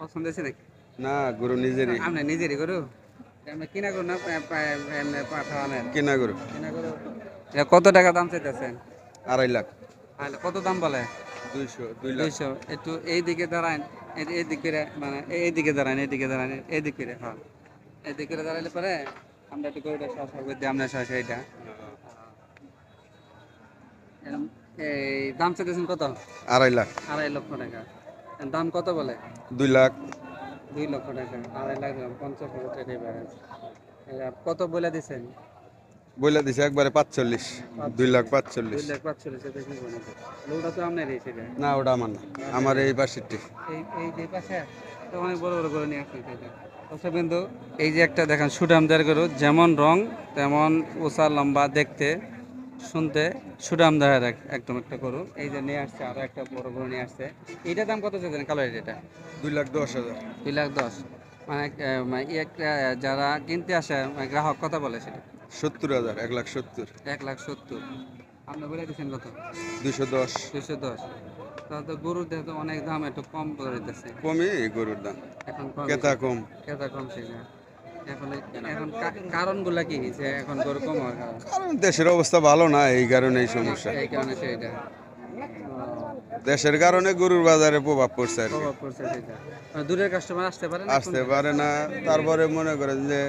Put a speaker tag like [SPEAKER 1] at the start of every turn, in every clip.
[SPEAKER 1] পছন্দ হয়েছে নাকি?
[SPEAKER 2] না গরু নিজেরই।
[SPEAKER 1] আপনি নিজেরই গরু? কিনা গরু না পা- পা- এমনি পাঠানের
[SPEAKER 2] গরু।
[SPEAKER 1] কিনা গরু। কত টাকা দাম চাইতেছেন?
[SPEAKER 2] আড়াই লাখ।
[SPEAKER 1] কত দাম বলে?
[SPEAKER 2] দুইশো
[SPEAKER 1] দুইশো। একটু এই দিকে দাঁড়ান এই- এই দিকে রে- মানে এই- দিকে দাঁড়ান এই দিকে দাঁড়ান এই দিকে রে, হ্যাঁ। এই দিকে রে দাঁড়ালে পরে আমরা একটু গরুটা সহসা করে দিই আমরা সহসা এটা এই দাম চাইতেছেন কত?
[SPEAKER 2] আড়াই লাখ।
[SPEAKER 1] আড়াই লক্ষ টাকা। দাম কত বলে?
[SPEAKER 2] দুই লাখ।
[SPEAKER 1] দুই লক্ষ টাকা আড়াই লাখ দাম, পঞ্চাশ হাজার টাকা কত বলে দিছেন?
[SPEAKER 2] বইলা দিছে একবারে পাঁচচল্লিশ দুই লাখ পাঁচচল্লিশ।
[SPEAKER 1] লোকটা তো আপনারই
[SPEAKER 2] না ওটা আমার না। আমার এই পাশেরটি।
[SPEAKER 1] এই পাশে? তো অনেক বড় বড় করে নিয়ে আসছেন সেটা বিন্দু এই যে একটা দেখেন সুডামদার গরু যেমন রং তেমন উঁচা লম্বা দেখতে। শুনতে সুরাম সুডামদার একদম একটা গরু। এই যে নিয়ে আসছে আরও একটা বড় গরু নিয়ে আসছে। এইটার দাম কত চাইছেন কালো এটা?
[SPEAKER 2] দুই লাখ দশ হাজার।
[SPEAKER 1] দুই লাখ দশ। মানে যারা কিনতে আসে মানে গ্রাহক কথা বলে সেটা?
[SPEAKER 2] সত্তর হাজার এক লাখ সত্তর।
[SPEAKER 1] এক লাখ সত্তর। আপনি বলে দিচ্ছেন কত?
[SPEAKER 2] দুইশো দশ।
[SPEAKER 1] দুশো। দশ তাহলে গরুর তো অনেক দাম একটু কম করে দিতেছে।
[SPEAKER 2] কমই গরুর দাম।
[SPEAKER 1] এখন কম।
[SPEAKER 2] কেতা কম।
[SPEAKER 1] কেতা কম সেটা এখন এখন কি যে এখন গরু কম হওয়ার কারণ?
[SPEAKER 2] কারণ দেশের অবস্থা ভালো না এই কারণে এই সমস্যা।
[SPEAKER 1] এই কারণে সেটা
[SPEAKER 2] দেশের কারণে গরুর বাজারে প্রভাব পড়ছে আর কি।
[SPEAKER 1] প্রভাব পড়ছে সেটা দূরের কাস্টমার আসতে পারে না
[SPEAKER 2] আসতে পারে না তারপরে মনে করেন যে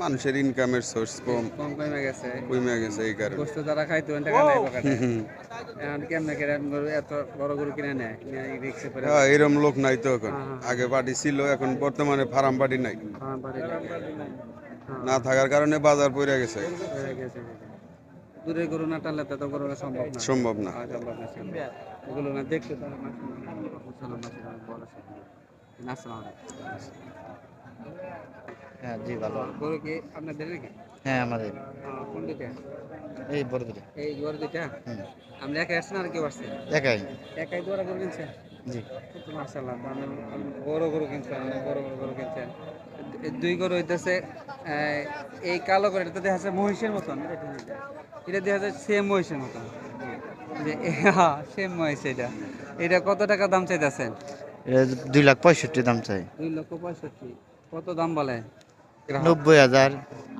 [SPEAKER 2] মানুষের ইনকামের সোর্স কম।
[SPEAKER 1] কম কমে গেছে।
[SPEAKER 2] কমে গেছে এই কারণে।
[SPEAKER 1] গোস্ত তারা খাইতো টাকা নাই পকেটে। এখন কেমনে গরু এত বড় গরু কিনে নেয়? রিক্সে করে
[SPEAKER 2] হ্যাঁ, এরম লোক নাই তো এখন। আগে পার্টি ছিল এখন বর্তমানে ফার্ম পার্টি নাই। না থাকার কারণে বাজার পড়ে গেছে।
[SPEAKER 1] হয়ে দূরের গরু না টানলে তো গরু সম্ভব না।
[SPEAKER 2] সম্ভব না।
[SPEAKER 1] সম্ভব না দেখতে তো আমার মুসলমান মাসে অনেক বড় সেটা। আসসালামু আলাইকুম।
[SPEAKER 3] হ্যাঁ জি ভালো।
[SPEAKER 1] গরু কি আপনাদের নাকি?
[SPEAKER 3] হ্যাঁ আমাদের।
[SPEAKER 1] কোন দুইটা?
[SPEAKER 3] এই বড় দুটো
[SPEAKER 1] এই গরু দুইটা?
[SPEAKER 3] হুম।
[SPEAKER 1] আমরা আসছেন আর কেউ
[SPEAKER 3] একাই।
[SPEAKER 1] একাই দোয়ারা গরু কিনছেন?
[SPEAKER 3] জি।
[SPEAKER 1] মার্শাল্লাহ বড় গরু কিনছেন বড় বড় গরু কিনছেন। দুই গরু হইতেছে এই কালো করে এটা দেখা যাচ্ছে মহিষের মতন। এটা দেখা যাচ্ছে সেম মহিষের মতন। হ্যাঁ সেম মহিষ এটা। এটা কত টাকা দাম চাইতেছেন?
[SPEAKER 3] দুই লাখ পঁয়ষট্টি দাম চাই।
[SPEAKER 1] দুই লক্ষ পঁয়ষট্টি। কত দাম বলে?
[SPEAKER 3] নব্বই হাজার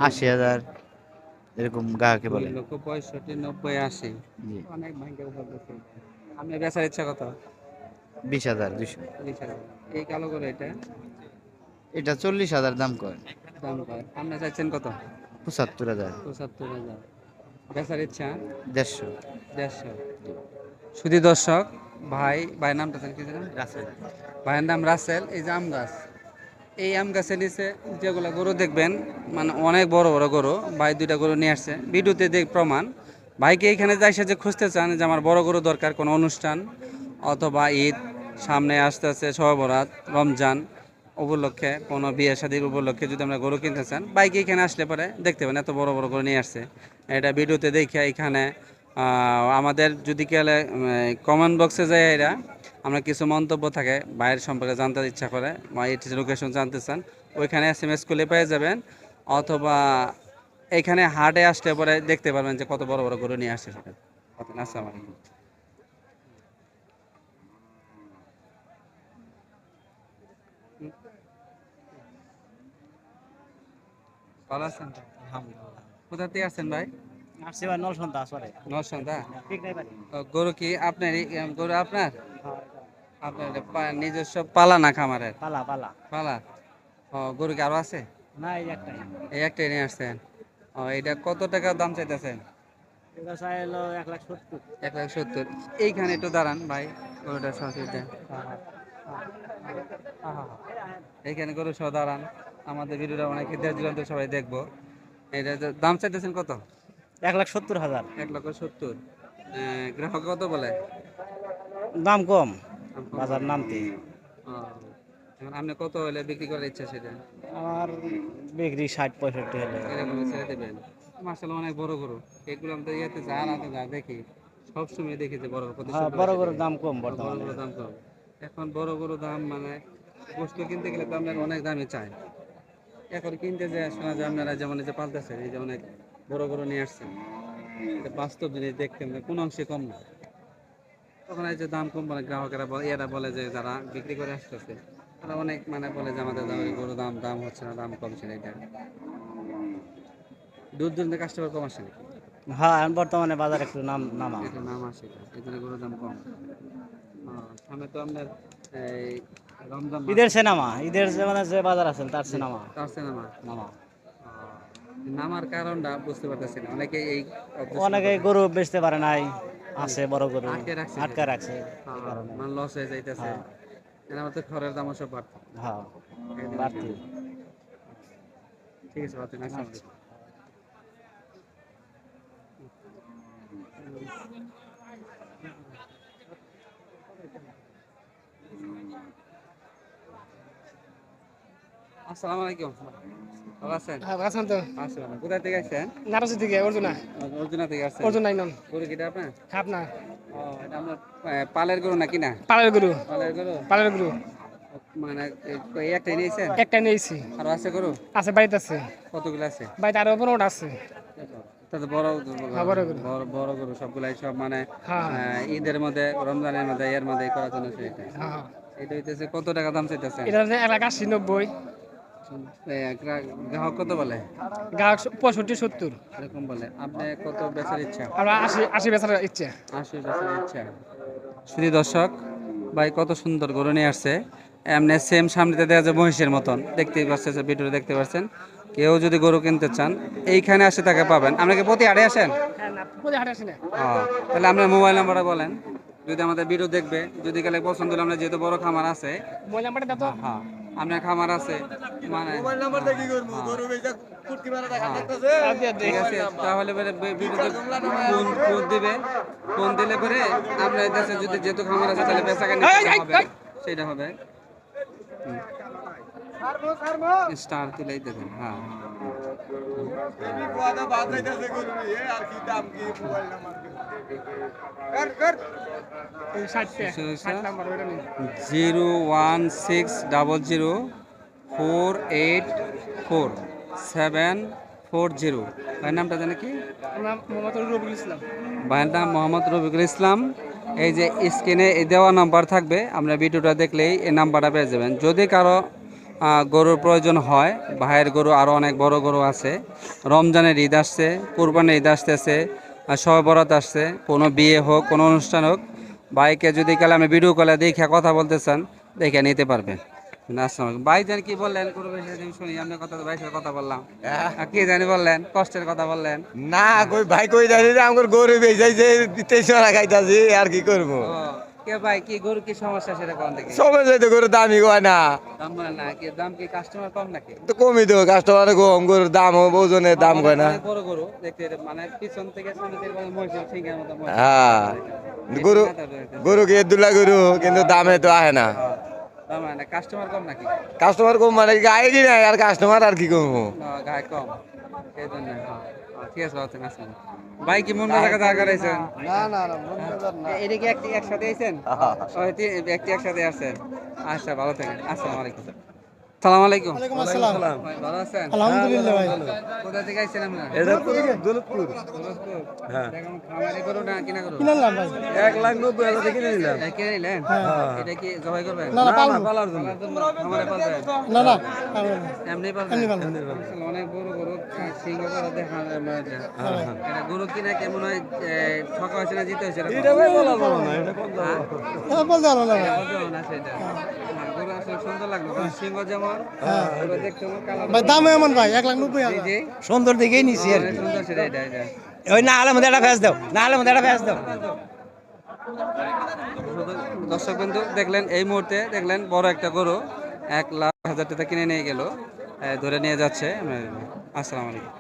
[SPEAKER 3] আশি হাজার এরকম গ্রাহকে বলে।
[SPEAKER 1] লক্ষ পঁয়ষট্টি নব্বই আশি। অনেক ভাঙ্গে আপনি বেচার ইচ্ছা কত?
[SPEAKER 3] বিশ হাজার দুশো
[SPEAKER 1] বিশ হাজার। এই কালো করে এটা?
[SPEAKER 3] এটা চল্লিশ হাজার দাম কয়।
[SPEAKER 1] দাম কয়। আপনি চাইছেন কত?
[SPEAKER 3] পঁচাত্তর হাজার।
[SPEAKER 1] পঁচাত্তর হাজার। বেচার ইচ্ছা?
[SPEAKER 3] দেড়শো।
[SPEAKER 1] দেড়শো। শুধু দর্শক ভাই ভাইয়ের নামটা জানি কি জানেন ভাইয়ের নাম রাসেল। এই যে আম গাছ। এই আম গাছের নিচে যেগুলো গরু দেখবেন মানে অনেক বড় বড় গরু, ভাই দুইটা গরু নিয়ে আসছে। ভিডিওতে দেখ প্রমাণ। ভাইকে এইখানে যাই যে খুঁজতে চান যে আমার বড় গরু দরকার কোনো অনুষ্ঠান অথবা ঈদ, সামনে আসতে আসতে সহবরাত, রমজান উপলক্ষে, কোনো বিয়ে শাদীর উপলক্ষে যদি আমরা গরু কিনতে চান বাইকে এখানে আসলে পরে দেখতে পাবেন এত বড় বড় গরু নিয়ে আসছে। এটা ভিডিওতে দেখে এখানে আমাদের যদি গেলে কমেন্ট বক্সে যায় এরা আমরা কিছু মন্তব্য থাকে বাইরের সম্পর্কে জানতে ইচ্ছা করে বা এটি লোকেশন জানতে চান ওইখানে এস এম এস করলে পেয়ে যাবেন অথবা এখানে হাটে আসলে পরে দেখতে পারবেন যে কত বড় বড় গরু নিয়ে আসছে সেটা আসসালামু আলাইকুম। ভালো আছেন? কোথা থেকে আসছেন ভাই? গরু কি আপনার গরু আপনার? আপনার পা- নিজস্ব পালা না খামারের?
[SPEAKER 4] পালা পালা।
[SPEAKER 1] পালা? ও গরু কি আরও আছে?
[SPEAKER 4] না এই একটাই।
[SPEAKER 1] এই একটাই নিয়ে আসছেন। ও এটা কত টাকা দাম চাইতেছেন?
[SPEAKER 4] এটা চাইলো এক লাখ সত্তর।
[SPEAKER 1] এক লাখ সত্তর। এইখানে একটু দাঁড়ান ভাই গরুটা এইখানে গরু সহ দাঁড়ান। আমাদের ভিডিওটা অনেকে দেশ দূরান্ত সবাই দেখব। এটা যে দাম চাইতেছেন কত?
[SPEAKER 4] এক লাখ সত্তর হাজার।
[SPEAKER 1] এক লক্ষ সত্তর। আহ, গ্রাহক কত বলে?
[SPEAKER 4] দাম কম। বাজার নামতে।
[SPEAKER 1] আপনি কত হলে বিক্রি করার ইচ্ছা সেটা
[SPEAKER 4] আমার বিক্রি ষাট পঁয়ষট্টি হলে।
[SPEAKER 1] এরকম ছেড়ে দেবেন। মাসাল্লাহ অনেক বড় গরু। এগুলো আমাদের ইয়েতে যা রাতে যা দেখি সবসময় দেখি যে বড়
[SPEAKER 4] হ্যাঁ বড় গরুর দাম কম
[SPEAKER 1] বড়
[SPEAKER 4] বর্তমানে।
[SPEAKER 1] দাম কম। এখন বড় দাম মানে বস্তু কিনতে গেলে তো আপনার অনেক দামই চাই। এখন কিনতে যে শোনা যায় আপনারা যেমন যে পালতেছেন এই যে অনেক বড় গরু নিয়ে আসছেন। বাস্তব জিনিস দেখতে যে কোন অংশে কম না। তখন এই যে দাম কম বলে গ্রাহকেরা বলে এরা বলে যে যারা বিক্রি করে আসতেছে তারা অনেক মানে বলে যে আমাদের দাম গরু দাম দাম হচ্ছে না দাম কমছে না এটা। দূর দূরান্তে কাস্টমার কম আসে নাকি?
[SPEAKER 4] হ্যাঁ এখন বর্তমানে বাজার একটু নাম নামা
[SPEAKER 1] এটা নাম আসে এই জন্য গরুর দাম কম। সামনে তো আপনার এই রমজান
[SPEAKER 4] ঈদের সিনেমা ঈদের মানে যে বাজার আছেন তার সিনেমা।
[SPEAKER 1] তার সিনেমা।
[SPEAKER 4] নামা।
[SPEAKER 1] নামার কারণটা বুঝতে পারতেছি না অনেকে এই
[SPEAKER 4] অনেকে গরু বেচতে পারে নাই। আছে বড় গরু।
[SPEAKER 1] আটকে রাখছে। মানে লস হয়ে যাইতেছে। আমার তো খড়ের দাম সব বাড়ছে
[SPEAKER 4] হ্যাঁ বাড়তি।
[SPEAKER 1] ঠিক আছে আসসালামু আলাইকুম। আসসালামু আলাইকুম। আছেন?
[SPEAKER 5] হ্যাঁ আছেন তো।
[SPEAKER 1] আছেন কোথায় থেকে আসছেন?
[SPEAKER 5] নারাজি থেকে অর্জুনা।
[SPEAKER 1] অর্জুনা থেকে আসছেন।
[SPEAKER 5] অর্জুন নাই
[SPEAKER 1] গরু কিটা আপনার?
[SPEAKER 5] খাপ না
[SPEAKER 1] ও এটা আপনার আহ, পালের গরু নাকি না?
[SPEAKER 5] পালের গরু।
[SPEAKER 1] পালের গরু?
[SPEAKER 5] পালের গরু।
[SPEAKER 1] মানে একটাই নিয়েছেন?
[SPEAKER 5] নিয়েছি।
[SPEAKER 1] আরও আছে গরু?
[SPEAKER 5] আছে বাড়িতে আছে।
[SPEAKER 1] কতগুলো আছে?
[SPEAKER 5] বাড়িতে আরও পনেরোটা আছে।
[SPEAKER 1] তাতে বড়
[SPEAKER 5] হ্যাঁ, বড় গরু।
[SPEAKER 1] বড় গরু সবগুলাই সব মানে
[SPEAKER 5] হ্যাঁ।
[SPEAKER 1] ঈদের মধ্যে রমজানের মধ্যে এর মধ্যে করার জন্য সেটা এটা হইতেছে কত টাকা দাম চাইতেছে
[SPEAKER 5] এটা এক লাখ আশি নব্বই।
[SPEAKER 1] গ্রাহক কত বলে?
[SPEAKER 5] গাহক পঁয়ষট্টি সত্তর।
[SPEAKER 1] এরকম বলে। আপনি কত বেচার ইচ্ছা?
[SPEAKER 5] আমরা আশি আশি বেচার ইচ্ছে।
[SPEAKER 1] আশি বেচার ইচ্ছা। শুধু দর্শক ভাই কত সুন্দর গরু নিয়ে আসছে। এমনি সেম সামনেতে দেখা যায় মহিষের মতন। দেখতেই পাচ্ছেন ভিডিও দেখতে পাচ্ছেন কেউ যদি গরু কিনতে চান এইখানে আসে তাকে পাবেন। আপনাকে প্রতি হাটে আসেন?
[SPEAKER 5] হ্যাঁ
[SPEAKER 1] তাহলে আপনার মোবাইল নাম্বারটা বলেন। যদি আমাদের ভিডিও দেখবে যদি কালে পছন্দ হলে আমরা যেহেতু বড় খামার আছে
[SPEAKER 5] মোবাইল নাম্বারটা
[SPEAKER 1] হ্যাঁ। আপনার খামার আছে। মানে
[SPEAKER 5] আর দিয়ে দে।
[SPEAKER 1] ঠিক আছে। তাহলে পরে বি- ভিডিওতে ফোন ফোন দিবে। ফোন দিলে পরে আপনার দেশে যদি যেহেতু খামার আছে তাহলে বেচা কেনা। সেটা হবে। স্টার তুলেই দেবেন হ্যাঁ।
[SPEAKER 5] এই ষাটটা
[SPEAKER 1] আচ্ছা, আচ্ছা।
[SPEAKER 5] ষাট number?
[SPEAKER 1] Zero one six double zero four eight four seven four zero ভাইয়ের নামটা জানে কি?
[SPEAKER 5] আমরা মোহাম্মদ রবিউল ইসলাম।
[SPEAKER 1] ভাইয়ের নাম মোহাম্মদ রবিকুল ইসলাম। এই যে স্ক্রিনে এই দেওয়া নাম্বার থাকবে আপনার ভিডিওটা দেখলেই এই নাম্বারটা পেয়ে যাবেন। যদি কারও গরুর প্রয়োজন হয় ভাইয়ের গরু আরও অনেক বড় গরু আছে। রমজানের ঈদ আসছে কোরবানের ঈদ আসতেছে সব বরাত আসছে কোনো বিয়ে হোক কোনো অনুষ্ঠান হোক। বাইকে যদি কালে আমি ভিডিও কলে দেখে কথা বলতে চান দেখে নিতে পারবেন আসসালামু আলাইকুম। ভাই জান কি বললেন? কোনো বিষয়ে শুনি কথা ভাই সাথে কথা বললাম। আর কি জানি বললেন? কষ্টের কথা বললেন।
[SPEAKER 6] না কই ভাই কই আমার গরু বেচাই যে তেইশ টাকা খাইতাছি আর কি করব?
[SPEAKER 1] কে ভাই কি গরু কি সমস্যা সেটা কোন থেকে
[SPEAKER 6] সময় যাইতে গরু দামি কয় না।
[SPEAKER 1] দাম না কি দাম কি কাস্টমার কম নাকি?
[SPEAKER 6] তো কমই তো কাস্টমার কম গরুর দাম হবে ওজনের দাম কয় না।
[SPEAKER 1] বড় গরু দেখতে মানে পিছন থেকে সামনে থেকে ঠিকের মতো
[SPEAKER 6] হ্যাঁ গরু গরু কি দুলা গরু কিন্তু দামে তো আহে না।
[SPEAKER 1] হ্যাঁ, দাম হয় কাস্টমার কম নাকি?
[SPEAKER 6] কাস্টমার কম মানে গায়ে কি নাই আর কাস্টমার আর কি করব
[SPEAKER 1] না, গায়ে কম এই জন্য হ্যাঁ। হ্যাঁ, ঠিক আছে বাচ্চা আসেন ভাই কি মন রাখা দাঁড় করাইছেন?
[SPEAKER 6] না না না
[SPEAKER 1] এটা কি একটি একসাথে আইছেন? একটি একসাথে আসছেন। আচ্ছা ভালো থাকেন। আসসালামু আলাইকুম আসসালামু আলাইকুম। ভাই, ভালো আছেন?
[SPEAKER 5] আলহামদুলিল্লাহ ভাই।
[SPEAKER 1] কোথা থেকে আইছেন আপনারা?
[SPEAKER 6] এটা দৌলতপুর।
[SPEAKER 1] দৌলতপুর? দেখুন, খামারে গরু না কিনা গরু?
[SPEAKER 5] কিনলাম ভাই।
[SPEAKER 6] এক লাখ নব্বই হাজার কিনে নিলাম।
[SPEAKER 1] কিনে নিলেন? এটা কি জবাই করবেন?
[SPEAKER 5] না না
[SPEAKER 6] পালার জন্য।
[SPEAKER 1] পালার জন্য। খামারে পালবেন?
[SPEAKER 5] না না পালবো না।
[SPEAKER 1] এমনি পালবেন? অনেক গরু গরু আহ, সিংহ গরু দেখা যায়। আমার এটা। এটা গরু কিনা কেমন হয়? ঠকা হয়েছে না জিতে হয়েছে
[SPEAKER 6] এটা ভাই বলা যাবে না এটা কোন
[SPEAKER 1] হ্যাঁ?
[SPEAKER 5] এটা বলতে পারব না। ভাই
[SPEAKER 1] না সেটা।
[SPEAKER 5] ভাই দাম এমন ভাই এক লাখ নব্বই।
[SPEAKER 6] সুন্দর নিছি আর ওই না হলে মধ্যে একটা ফেস দাও। না হলে মধ্যে একটা ফেস দাও।
[SPEAKER 1] দর্শক বিন্দু দেখলেন এই মুহূর্তে দেখলেন বড় একটা গরু এক লাখ হাজার টাকা কিনে নিয়ে গেল ধরে নিয়ে যাচ্ছে। আসসালামু আলাইকুম।